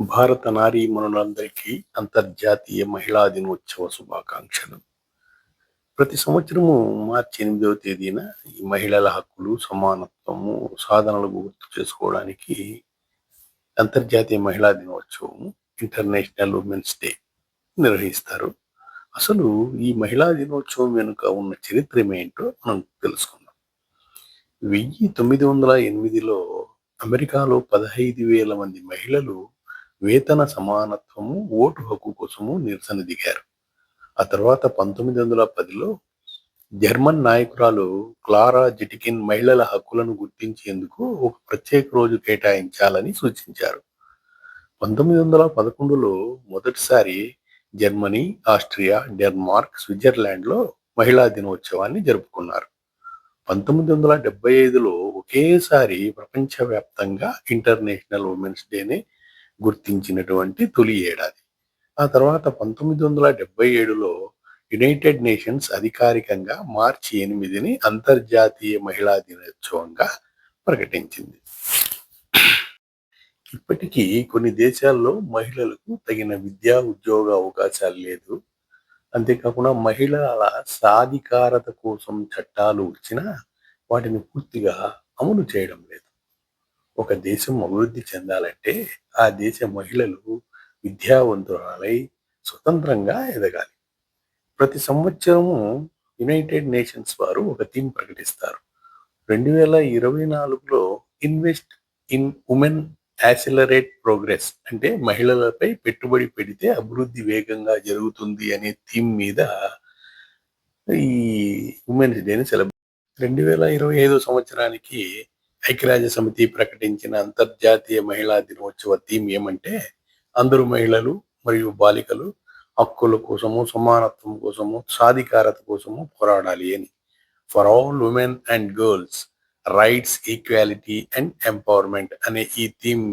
భారత నారీ మనులందరికీ అంతర్జాతీయ మహిళా దినోత్సవ శుభాకాంక్షలు. ప్రతి సంవత్సరము మార్చి ఎనిమిదవ తేదీన ఈ మహిళల హక్కులు సమానత్వము సాధనలు గుర్తు చేసుకోవడానికి అంతర్జాతీయ మహిళా దినోత్సవము ఇంటర్నేషనల్ ఉమెన్స్ డే నిర్వహిస్తారు. అసలు ఈ మహిళా దినోత్సవం వెనుక ఉన్న చరిత్ర ఏంటో మనం తెలుసుకుందాం. వెయ్యి తొమ్మిది వందల ఎనిమిదిలో అమెరికాలో పదహైదు వేల మంది మహిళలు వేతన సమానత్వము ఓటు హక్కు కోసము నిరసన దిగారు. ఆ తర్వాత పంతొమ్మిది వందల పదిలో జర్మన్ నాయకురాలు క్లారా జిటికిన్ మహిళల హక్కులను గుర్తించేందుకు ఒక ప్రత్యేక రోజు కేటాయించాలని సూచించారు. పంతొమ్మిది వందల పదకొండులో మొదటిసారి జర్మనీ ఆస్ట్రియా డెన్మార్క్ స్విట్జర్లాండ్లో మహిళా దినోత్సవాన్ని జరుపుకున్నారు. పంతొమ్మిది వందల డెబ్బై ఐదులో ఒకేసారి ప్రపంచవ్యాప్తంగా ఇంటర్నేషనల్ ఉమెన్స్ డేని గుర్తించినటువంటి తొలి ఏడాది. ఆ తర్వాత పంతొమ్మిది వందల డెబ్బై ఏడులో యునైటెడ్ నేషన్స్ అధికారికంగా మార్చి ఎనిమిదిని అంతర్జాతీయ మహిళా దినోత్సవంగా ప్రకటించింది. ఇప్పటికీ కొన్ని దేశాల్లో మహిళలకు తగిన విద్యా ఉద్యోగ అవకాశాలు లేదు. అంతేకాకుండా మహిళల సాధికారత కోసం చట్టాలు వచ్చినా వాటిని పూర్తిగా అమలు చేయడం లేదు. ఒక దేశం అభివృద్ధి చెందాలంటే ఆ దేశ మహిళలు విద్యావంతురాలై స్వతంత్రంగా ఎదగాలి. ప్రతి సంవత్సరము యునైటెడ్ నేషన్స్ వారు ఒక థీమ్ ప్రకటిస్తారు. రెండు వేల ఇరవై నాలుగులో invest in women accelerate progress అంటే మహిళలపై పెట్టుబడి పెడితే అభివృద్ధి వేగంగా జరుగుతుంది అనే థీమ్ మీద ఈ ఉమెన్స్ డేని సెలబ్రేట్. రెండు వేల ఇరవై ఐదో సంవత్సరానికి ఐక్యరాజ్య సమితి ప్రకటించిన అంతర్జాతీయ మహిళా దినోత్సవ థీమ్ ఏమంటే అందరూ మహిళలు మరియు బాలికలు హక్కుల కోసము సమానత్వం కోసము సాధికారత కోసము పోరాడాలి అని. For all women and girls rights equality and empowerment అనే ఈ థీమ్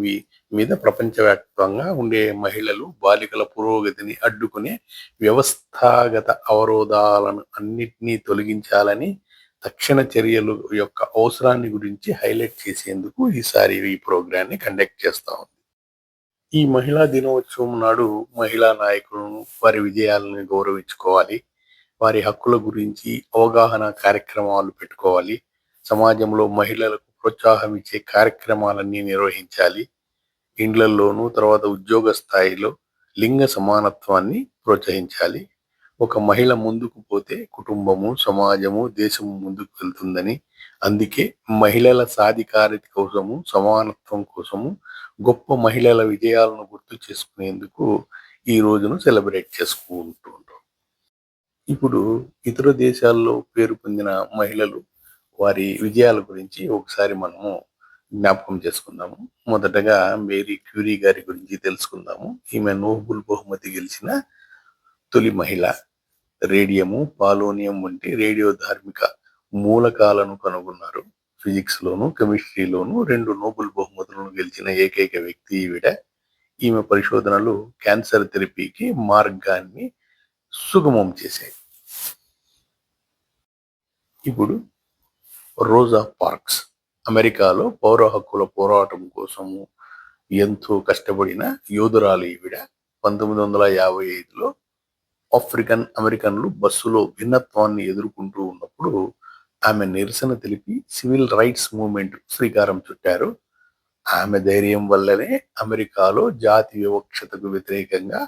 మీద ప్రపంచవ్యాప్తంగా ఉండే మహిళలు బాలికల పురోగతిని అడ్డుకునే వ్యవస్థాగత అవరోధాలను అన్నిటినీ తొలగించాలని తక్షణ చర్యలు యొక్క అవసరాన్ని గురించి హైలైట్ చేసేందుకు ఈసారి ఈ ప్రోగ్రాన్ని కండక్ట్ చేస్తా ఉంది. ఈ మహిళా దినోత్సవం నాడు మహిళా నాయకులను వారి విజయాలను గౌరవించుకోవాలి. వారి హక్కుల గురించి అవగాహన కార్యక్రమాలు పెట్టుకోవాలి. సమాజంలో మహిళలకు ప్రోత్సాహం ఇచ్చే కార్యక్రమాలన్నీ నిర్వహించాలి. ఇండ్లలోనూ తర్వాత ఉద్యోగ స్థాయిలో లింగ సమానత్వాన్ని ప్రోత్సహించాలి. ఒక మహిళ ముందుకు పోతే కుటుంబము సమాజము దేశము ముందుకు వెళ్తుందని. అందుకే మహిళల సాధికారిత కోసము సమానత్వం కోసము గొప్ప మహిళల విజయాలను గుర్తు చేసుకునేందుకు ఈ రోజును సెలబ్రేట్ చేసుకుంటూ ఉంటాం. ఇప్పుడు ఇతర దేశాల్లో పేరు పొందిన మహిళలు వారి విజయాల గురించి ఒకసారి మనము జ్ఞాపకం చేసుకుందాము. మొదటగా మేరీ క్యూరీ గారి గురించి తెలుసుకుందాము. ఈమె నోబుల్ బహుమతి గెలిచిన తొలి మహిళ రేడియము పాలోనియం వంటి రేడియో ధార్మిక మూలకాలను కనుగొన్నారు. ఫిజిక్స్ లోను కెమిస్ట్రీలోను రెండు నోబెల్ బహుమతులను గెలిచిన ఏకైక వ్యక్తి ఈవిడ. ఈమె పరిశోధనలు క్యాన్సర్ థెరపీకి మార్గాన్ని సుగమం చేశాయి. ఇప్పుడు రోజా పార్క్స్. అమెరికాలో పౌర హక్కుల పోరాటం కోసము ఎంతో కష్టపడిన యోధురాలు ఈవిడ. పంతొమ్మిది వందల యాభై ఐదులో ఆఫ్రికన్ అమెరికన్లు బస్సులో భిన్నత్వాన్ని ఎదుర్కొంటూ ఉన్నప్పుడు ఆమె నిరసన తెలిపి సివిల్ రైట్స్ మూవ్మెంట్ శ్రీకారం చుట్టారు. ఆమె ధైర్యం వల్లనే అమెరికాలో జాతి వివక్షతకు వ్యతిరేకంగా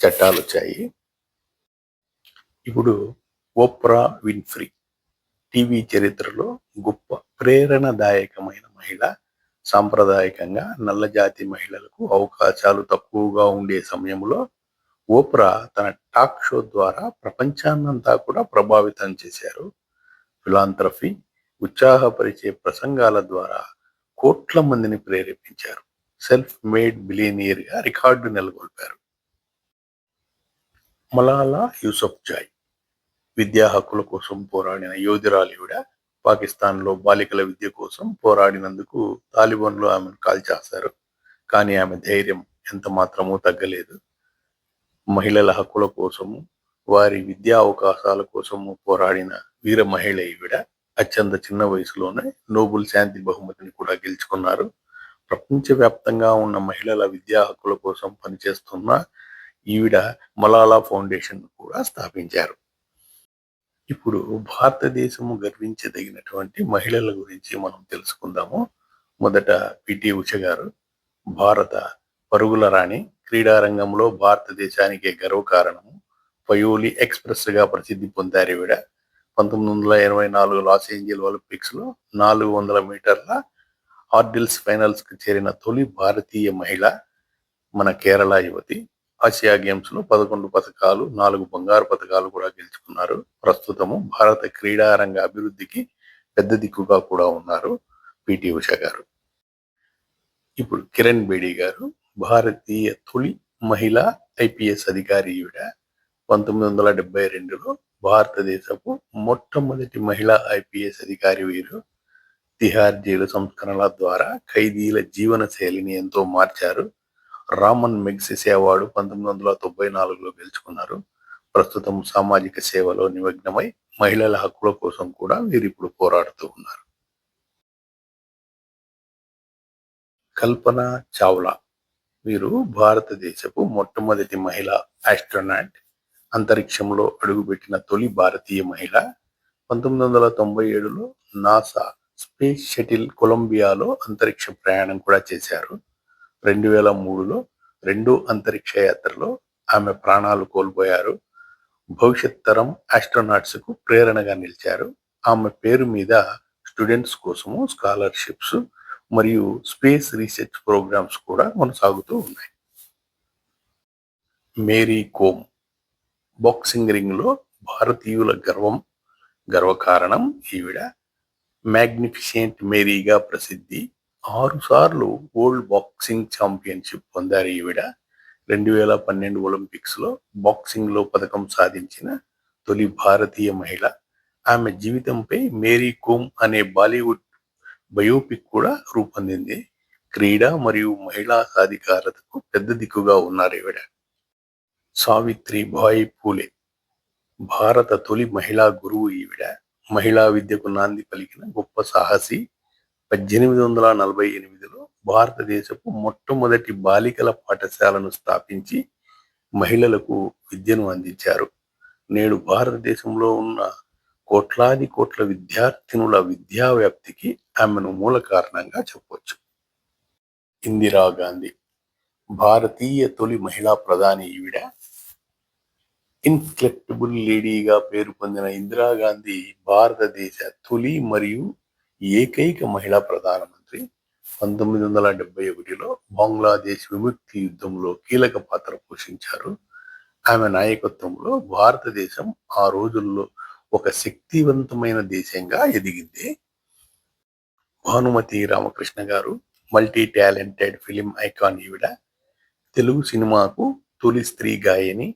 చట్టాలు వచ్చాయి. ఇప్పుడు ఓప్రా విన్ఫ్రీ టీవీ చరిత్రలో గొప్ప ప్రేరణదాయకమైన మహిళ సాంప్రదాయకంగా నల్లజాతి మహిళలకు అవకాశాలు తక్కువగా ఉండే సమయంలో ఓప్రా తన టాక్ షో ద్వారా ప్రపంచాన్నంతా కూడా ప్రభావితం చేశారు. ఫిలాంథ్రఫీ ఉత్సాహపరిచే ప్రసంగాల ద్వారా కోట్ల మందిని ప్రేరేపించారు. సెల్ఫ్ మేడ్ బిలియనియర్గా రికార్డు నెలకొల్పారు. మలాలా యూసఫ్ జాయ్ విద్యా హక్కుల కోసం పోరాడిన యోధురాలివిడ పాకిస్తాన్లో బాలికల విద్య కోసం పోరాడినందుకు తాలిబాన్లు ఆమెను కాల్చేస్తారు కానీ ఆమె ధైర్యం ఎంత మాత్రమూ తగ్గలేదు. మహిళల హక్కుల కోసము వారి విద్యా అవకాశాల కోసము పోరాడిన వీర మహిళ ఈవిడ అత్యంత చిన్న వయసులోనే నోబుల్ శాంతి బహుమతిని కూడా గెలుచుకున్నారు. ప్రపంచవ్యాప్తంగా ఉన్న మహిళల విద్యా హక్కుల కోసం పనిచేస్తున్న ఈవిడ మలాలా ఫౌండేషన్ కూడా స్థాపించారు. ఇప్పుడు భారతదేశము గర్వించదగినటువంటి మహిళల గురించి మనం తెలుసుకుందాము. మొదట పిటి ఉష గారు భారత పరుగుల రాణి క్రీడారంగంలో భారతదేశానికే భారతదేశానికి గర్వకారణము. పయోలి ఎక్స్ప్రెస్గా ప్రసిద్ధి పొందారు ఈవిడ. పంతొమ్మిది వందల ఎనభై నాలుగు లాస్ ఏంజల్ ఒలింపిక్స్లో నాలుగు వందల మీటర్ల ఆర్డిల్స్ ఫైనల్స్కి చేరిన తొలి భారతీయ మహిళ మన కేరళ యువతి. ఆసియా గేమ్స్లో పదకొండు పథకాలు నాలుగు బంగారు పథకాలు కూడా గెలుచుకున్నారు. ప్రస్తుతము భారత క్రీడారంగ అభివృద్ధికి పెద్ద దిక్కుగా కూడా ఉన్నారు పిటి ఉష గారు. ఇప్పుడు కిరణ్ బేడి గారు. భారతీయ తొలి మహిళా ఐపీఎస్ అధికారి ఈవిడ. పంతొమ్మిది వందల డెబ్బై రెండులో భారతదేశపు మొట్టమొదటి మహిళా ఐపీఎస్ అధికారి వీరు. తిహార్ జైలు సంస్కరణల ద్వారా ఖైదీల జీవన శైలిని ఎంతో మార్చారు. రామన్ మెగ్సెసే అవార్డు పంతొమ్మిది వందల తొంభై నాలుగులో గెలుచుకున్నారు. ప్రస్తుతం సామాజిక సేవలో నిమగ్నమై మహిళల హక్కుల కోసం కూడా వీరు ఇప్పుడు పోరాడుతూ ఉన్నారు. కల్పన చావ్లా వీరు భారతదేశపు మొట్టమొదటి మహిళ ఆస్ట్రోనాట్ అంతరిక్షంలో అడుగుపెట్టిన తొలి భారతీయ మహిళ. పంతొమ్మిది వందల తొంభై ఏడులో నాసా స్పేస్ షటిల్ కొలంబియాలో అంతరిక్ష ప్రయాణం కూడా చేశారు. రెండు వేల మూడులో రెండో అంతరిక్ష యాత్రలో ఆమె ప్రాణాలు కోల్పోయారు. భవిష్యత్ తరం ఆస్ట్రోనాట్స్కు ప్రేరణగా నిలిచారు. ఆమె పేరు మీద స్టూడెంట్స్ కోసము స్కాలర్షిప్స్ మరియు స్పేస్ రీసెర్చ్ ప్రోగ్రామ్స్ కూడా కొనసాగుతూ ఉన్నాయి. మేరీ కోమ్ బాక్సింగ్ రింగ్లో భారతీయుల గర్వం గర్వకారణం ఈవిడ మ్యాగ్నిఫిషెంట్ మేరీగా ప్రసిద్ధి. ఆరుసార్లు వరల్డ్ బాక్సింగ్ ఛాంపియన్షిప్ పొందారు ఈవిడ. రెండు వేల పన్నెండు ఒలింపిక్స్లో బాక్సింగ్లో పథకం సాధించిన తొలి భారతీయ మహిళ. ఆమె జీవితంపై మేరీ కోమ్ అనే బాలీవుడ్ బయోపిక్ కూడా రూపొందింది. క్రీడ మరియు మహిళా సాధికారతకు పెద్ద దిక్కుగా ఉన్నారు ఈవిడ. సావిత్రి బాయి పూలే. భారత తొలి మహిళా గురువు ఈవిడ. మహిళా విద్యకు నాంది పలికిన గొప్ప సాహసి. పద్దెనిమిది వందల నలభై ఎనిమిదిలో భారతదేశపు మొట్టమొదటి బాలికల పాఠశాలను స్థాపించి మహిళలకు విద్యను అందించారు. నేడు భారతదేశంలో ఉన్న కోట్లాది కోట్ల విద్యార్థినుల విద్యా వ్యాప్తికి ఆమెను మూల కారణంగా చెప్పవచ్చు ఇందిరాగాంధీ భారతీయ తొలి మహిళా ప్రధాని ఈవిడ. ఇన్ఫ్లెక్టబుల్ లేడీగా పేరు పొందిన ఇందిరాగాంధీ భారతదేశ తొలి మరియు ఏకైక మహిళా ప్రధానమంత్రి. పంతొమ్మిది వందల డెబ్బై ఒకటిలో బంగ్లాదేశ్ విముక్తి యుద్ధంలో కీలక పాత్ర పోషించారు. ఆమె నాయకత్వంలో భారతదేశం ఆ రోజుల్లో ఒక శక్తివంతమైన దేశంగా ఎదిగింది. భానుమతి రామకృష్ణ గారు మల్టీ టాలెంటెడ్ ఫిలిం ఐకాన్ ఈవిడ తెలుగు సినిమాకు తొలి స్త్రీ గాయని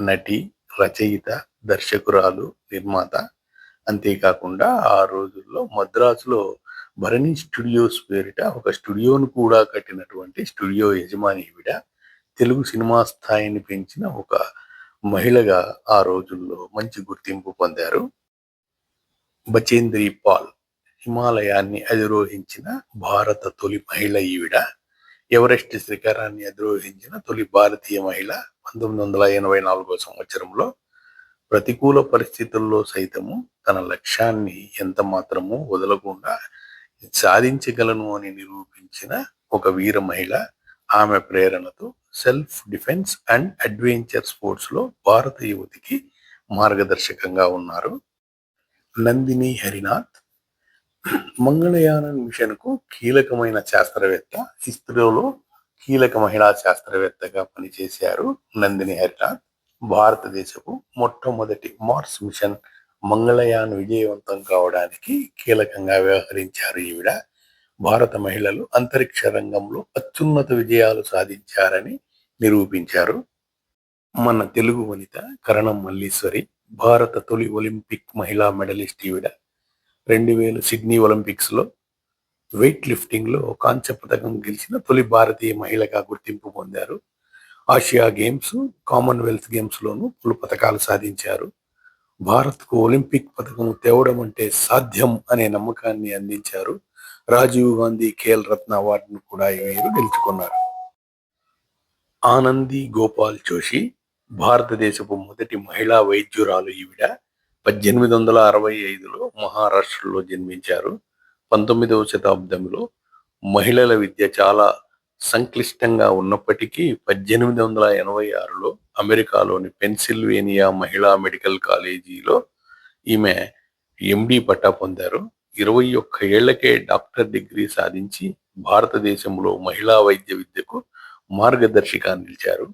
నటి రచయిత దర్శకురాలు నిర్మాత. అంతేకాకుండా ఆ రోజుల్లో మద్రాసులో భరణి స్టూడియోస్ పేరిట ఒక స్టూడియోను కూడా కట్టినటువంటి స్టూడియో యజమాని ఈవిడ తెలుగు సినిమా స్థాయిని పెంచిన ఒక మహిళగా ఆ రోజుల్లో మంచి గుర్తింపు పొందారు. బచేంద్రి పాల్ హిమాలయాన్ని అధిరోహించిన భారత తొలి మహిళ ఈవిడ ఎవరెస్ట్ శిఖరాన్ని అధిరోహించిన తొలి భారతీయ మహిళ పంతొమ్మిది వందల ఎనభై నాలుగో సంవత్సరంలో ప్రతికూల పరిస్థితుల్లో సైతము తన లక్ష్యాన్ని ఎంత మాత్రము వదలకుండా సాధించగలను అని నిరూపించిన ఒక వీర మహిళ ఆమె ప్రేరణతో సెల్ఫ్ డిఫెన్స్ అండ్ అడ్వెంచర్ స్పోర్ట్స్లో భారత యువతికి మార్గదర్శకంగా ఉన్నారు. నందిని హరినాథ్ మంగళయానం మిషన్కు కీలకమైన శాస్త్రవేత్త ఇస్రోలో కీలక మహిళా శాస్త్రవేత్తగా పనిచేశారు నందిని హరినాథ్. భారతదేశపు మొట్టమొదటి మార్స్ మిషన్ మంగళయాన్ విజయవంతం కావడానికి కీలకంగా వ్యవహరించారు ఈవిడ. భారత మహిళలు అంతరిక్ష రంగంలో అత్యున్నత విజయాలు సాధించారని నిరూపించారు. మన తెలుగు వనిత కరణం మల్లీశ్వరి భారత తొలి ఒలింపిక్ మహిళా మెడలిస్ట్ ఈవిడ రెండు వేల సిడ్నీ ఒలింపిక్స్లో వెయిట్ లిఫ్టింగ్లో కాంస్య పథకం గెలిచిన తొలి భారతీయ మహిళగా గుర్తింపు పొందారు. ఆసియా గేమ్స్ కామన్వెల్త్ గేమ్స్లోనూ పలు పథకాలు సాధించారు. భారత్కు ఒలింపిక్ పథకం తేవడం అంటే సాధ్యం అనే నమ్మకాన్ని అందించారు. రాజీవ్ గాంధీ ఖేల్ రత్న అవార్డును కూడా వీరు గెలుచుకున్నారు. ఆనంది గోపాల్ జోషి భారతదేశపు మొదటి మహిళా వైద్యురాలు ఈవిడ పద్దెనిమిది వందల అరవై ఐదులో మహారాష్ట్రలో జన్మించారు. పంతొమ్మిదవ శతాబ్దంలో మహిళల విద్య చాలా సంక్లిష్టంగా ఉన్నప్పటికీ పద్దెనిమిది వందల ఎనభై ఆరులో అమెరికాలోని పెన్సిల్వేనియా మహిళా మెడికల్ కాలేజీలో ఈమె ఎండి పట్టా పొందారు. ఇరవై ఒక్క ఏళ్ళకే డాక్టర్ డిగ్రీ సాధించి భారతదేశంలో మహిళా వైద్య విద్యకు మార్గదర్శిగా నిలిచారు.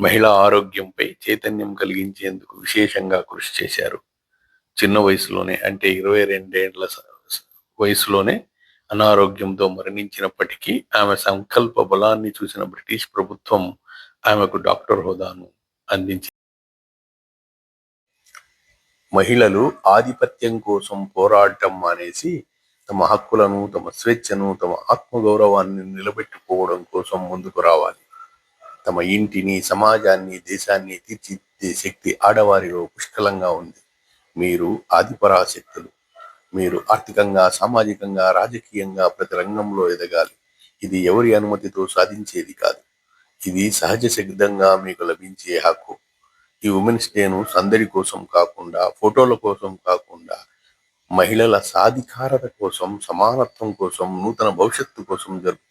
మహిళా ఆరోగ్యంపై చైతన్యం కలిగించేందుకు విశేషంగా కృషి చేశారు. చిన్న వయసులోనే అంటే ఇరవై రెండేళ్ళ వయసులోనే అనారోగ్యంతో మరణించినప్పటికీ ఆమె సంకల్ప బలాన్ని చూసిన బ్రిటిష్ ప్రభుత్వం ఆమెకు డాక్టర్ హోదాను అందించింది. మహిళలు ఆధిపత్యం కోసం పోరాడటం మానేసి తమ హక్కులను తమ స్వేచ్ఛను తమ ఆత్మగౌరవాన్ని నిలబెట్టుకోవడం కోసం ముందుకు రావాలి. తమ ఇంటిని సమాజాన్ని దేశాన్ని తీర్చిదిద్దే శక్తి ఆడవారిలో పుష్కలంగా ఉంది. మీరు ఆదిపరాశక్తులు. మీరు ఆర్థికంగా సామాజికంగా రాజకీయంగా ప్రతి రంగంలో ఎదగాలి. ఇది ఎవరి అనుమతితో సాధించేది కాదు. ఇది సహజ సిద్ధంగా మీకు లభించే హక్కు. ఈ ఉమెన్స్ డేను సందడి కోసం కాకుండా ఫోటోల కోసం కాకుండా మహిళల సాధికారత కోసం సమానత్వం కోసం నూతన భవిష్యత్తు కోసం జరుపు